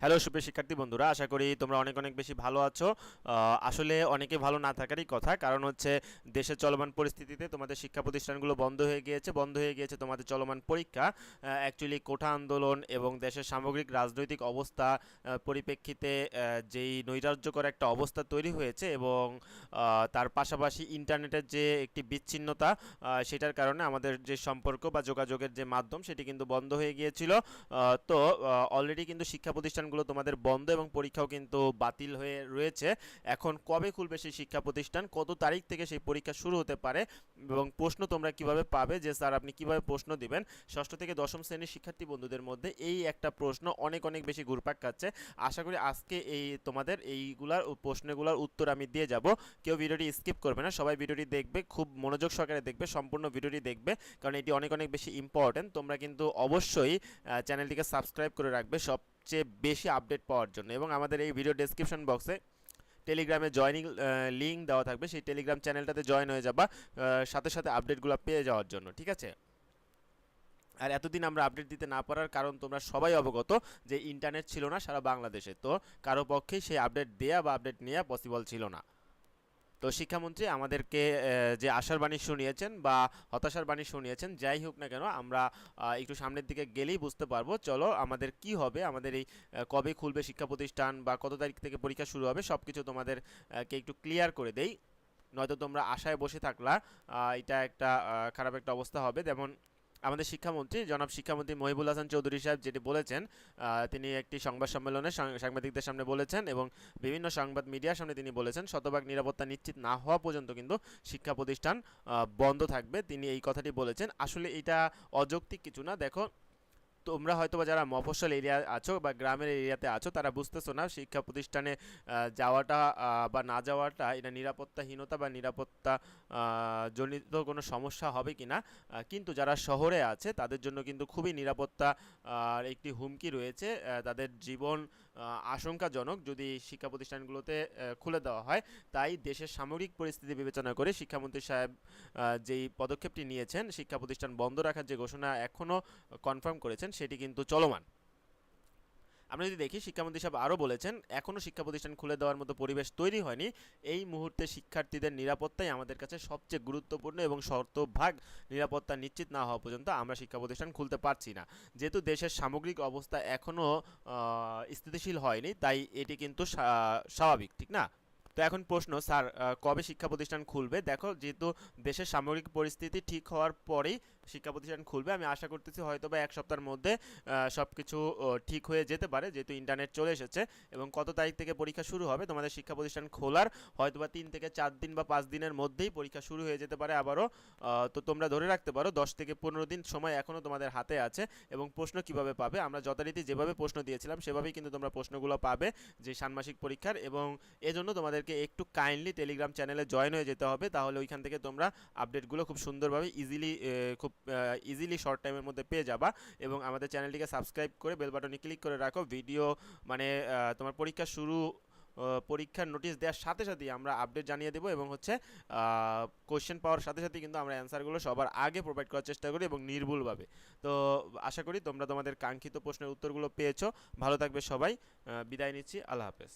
Hello সুপ্রিয় শিক্ষার্থী বন্ধুরা, আশা করি তোমরা অনেক অনেক বেশি ভালো আছো। আসলে অনেকে ভালো না থাকারই কথা, কারণ হচ্ছে দেশের চলমান পরিস্থিতিতে তোমাদের শিক্ষা প্রতিষ্ঠানগুলো বন্ধ হয়ে গিয়েছে, বন্ধ হয়ে গিয়েছে তোমাদের চলমান পরীক্ষা। অ্যাকচুয়ালি কোঠা আন্দোলন এবং দেশের সামগ্রিক রাজনৈতিক অবস্থা পরিপ্রেক্ষিতে যেই নৈরাজ্যকর একটা অবস্থা তৈরি হয়েছে এবং তার পাশাপাশি ইন্টারনেটের যে একটি বিচ্ছিন্নতা সেটার কারণে আমাদের যে সম্পর্ক বা যোগাযোগের যে মাধ্যম, সেটি কিন্তু বন্ধ হয়ে গিয়েছিল। তো অলরেডি কিন্তু শিক্ষা প্রতিষ্ঠানগুলো তোমাদের বন্ধ এবং পরীক্ষাও কিন্তু বাতিল হয়ে রয়েছে। এখন কবে খুলবে সেই শিক্ষা প্রতিষ্ঠান? কত তারিখ থেকে সেই পরীক্ষা শুরু হতে পারে? এবং প্রশ্ন তোমরা কীভাবে পাবে? যে স্যার, আপনি কীভাবে প্রশ্ন দিবেন? ষষ্ঠ থেকে দশম শ্রেণির শিক্ষার্থী বন্ধুদের মধ্যে এই একটা প্রশ্ন অনেক অনেক বেশি ঘুরপাক খাচ্ছে। আশা করি আজকে এই তোমাদের এইগুলার প্রশ্নগুলোর উত্তর আমি দিয়ে যাব। কেউ ভিডিওটি স্কিপ করবে না। সবাই ভিডিওটি দেখবে, খুব মনোযোগ সহকারে দেখবে, সম্পূর্ণ ভিডিওটি দেখবে, কারণ এটি অনেক অনেক বেশি ইম্পর্টেন্ট তোমরা কিন্তু অবশ্যই চ্যানেলটিকে সাবস্ক্রাইব করে রাখবে। সবচেয়ে বেশি আপডেট পাওয়ার জন্য এবং আমাদের এই ভিডিও ডেসক্রিপশন বক্সে টেলিগ্রামে জয়নিং লিঙ্ক দেওয়া থাকবে। সেই টেলিগ্রাম চ্যানেলটাতে জয়েন হয়ে যাবা সাথে সাথে আপডেটগুলো পেয়ে যাওয়ার জন্য, ঠিক আছে? আর এতদিন আমরা আপডেট দিতে না পারার কারণ তোমরা সবাই অবগত যে ইন্টারনেট ছিল না সারা বাংলাদেশে। তো কারও পক্ষেই সেই আপডেট দেয়া বা আপডেট নেওয়া পসিবল ছিল না। তো শিক্ষামন্ত্রী আমাদেরকে যে আশার বাণী শুনিয়েছেন বা হতাশার বাণী শুনিয়েছেন যাই হোক না কেন আমরা একটু সামনের দিকে গেলেই বুঝতে পারব। চলো আমাদের কি হবে? আমাদের এই কবে খুলবে শিক্ষা প্রতিষ্ঠান বা কত তারিখ থেকে পরীক্ষা শুরু হবে সব কিছু তোমাদের আহ, কে একটু ক্লিয়ার করে দেই। নয়তো তোমরা আশায় বসে থাকলা এটা একটা খারাপ একটা অবস্থা হবে। যেমন আমাদের শিক্ষামন্ত্রী, জনাব শিক্ষামন্ত্রী মহিবুল হাসান চৌধুরী সাহেব যেটি বলেছেন তিনি একটি সংবাদ সম্মেলনে সাংবাদিকদের সামনে বলেছেন এবং বিভিন্ন সংবাদ মিডিয়ার সামনে তিনি বলেছেন, শতভাগ নিরাপত্তা নিশ্চিত না হওয়া পর্যন্ত কিন্তু শিক্ষা প্রতিষ্ঠান বন্ধ থাকবে। তিনি এই কথাটি বলেছেন। আসলে এটা অযৌক্তিক কিছু না। দেখো তোমরা হয়তো বা যারা মফস্বল এরিয়া আছো বা গ্রামের এরিয়াতে আছো, তারা বুঝতেছো না শিক্ষা প্রতিষ্ঠানে যাওয়াটা বা না যাওয়াটা এটা নিরাপত্তাহীনতা বা নিরাপত্তা জনিত কোনো সমস্যা হবে কি না কিন্তু যারা শহরে আছে, তাদের জন্য কিন্তু খুবই নিরাপত্তা, আর একটি হুমকি রয়েছে তাদের জীবন আশঙ্কাজনক যদি শিক্ষা প্রতিষ্ঠানগুলোতে খুলে দেওয়া হয়। তাই দেশের সামগ্রিক পরিস্থিতি বিবেচনা করে শিক্ষামন্ত্রী সাহেব যেই পদক্ষেপটি নিয়েছেন, শিক্ষা প্রতিষ্ঠান বন্ধ রাখার যে ঘোষণা এখনও কনফার্ম করেছেন সেটি কিন্তু চলমান। আমরা যদি দেখি, শিক্ষামন্ত্রী সাহেব আরও বলেছেন, এখনও শিক্ষা প্রতিষ্ঠান খুলে দেওয়ার মতো পরিবেশ তৈরি হয়নি। এই মুহূর্তে শিক্ষার্থীদের নিরাপত্তাই আমাদের কাছে সবচেয়ে গুরুত্বপূর্ণ এবং শর্তভাগ নিরাপত্তা নিশ্চিত না হওয়া পর্যন্ত আমরা শিক্ষা প্রতিষ্ঠান খুলতে পারছি না। যেহেতু দেশের সামগ্রিক অবস্থা এখনও স্থিতিশীল হয়নি, তাই এটি কিন্তু স্বাভাবিক, ঠিক না? তো এখন প্রশ্ন, স্যার কবে শিক্ষা প্রতিষ্ঠান খুলবে? দেখো, যেহেতু দেশের সামগ্রিক পরিস্থিতি ঠিক হওয়ার পরেই শিক্ষা প্রতিষ্ঠান খুলবে। আমি আশা করতেছি হয়তো বা এক সপ্তাহের মধ্যে সব কিছু ঠিক হয়ে যেতে পারে, যেহেতু ইন্টারনেট চলে এসেছে এবং কত তারিখ থেকে পরীক্ষা শুরু হবে তোমাদের শিক্ষা প্রতিষ্ঠান খোলার হয়তো বা তিন থেকে চার দিন বা পাঁচ দিনের মধ্যেই পরীক্ষা শুরু হয়ে যেতে পারে আবারও। তো তোমরা ধরে রাখতে পারো, দশ থেকে পনেরো দিন সময় এখনও তোমাদের হাতে আছে এবং প্রশ্ন কীভাবে পাবে। আমরা যথারীতি যেভাবে প্রশ্ন দিয়েছিলাম, সেভাবেই কিন্তু তোমরা প্রশ্নগুলো পাবে যে ষান্মাসিক পরীক্ষার এবং এজন্য তোমাদেরকে একটু কাইন্ডলি টেলিগ্রাম চ্যানেলে জয়েন হয়ে যেতে হবে। তাহলে ওইখান থেকে তোমরা আপডেটগুলো খুব সুন্দরভাবে ইজিলি খুব ইজিলি শর্ট টাইমের মধ্যে পেয়ে যাবা এবং আমাদের চ্যানেলটিকে সাবস্ক্রাইব করে বেল বাটনে ক্লিক করে রাখো। ভিডিও মানে তোমার পরীক্ষা শুরু পরীক্ষার নোটিশ দেওয়ার সাথে সাথেই আমরা আপডেট জানিয়ে দেবো এবং হচ্ছে কোশ্চেন পাওয়ার সাথে সাথে কিন্তু আমরা অ্যান্সারগুলো সবার আগে প্রোভাইড করার চেষ্টা করি এবং নির্ভুলভাবে। তো, আশা করি তোমরা তোমাদের কাঙ্ক্ষিত প্রশ্নের উত্তরগুলো পেয়েছ। ভালো থাকবে সবাই। বিদায় নিচ্ছি। আল্লাহ হাফেজ।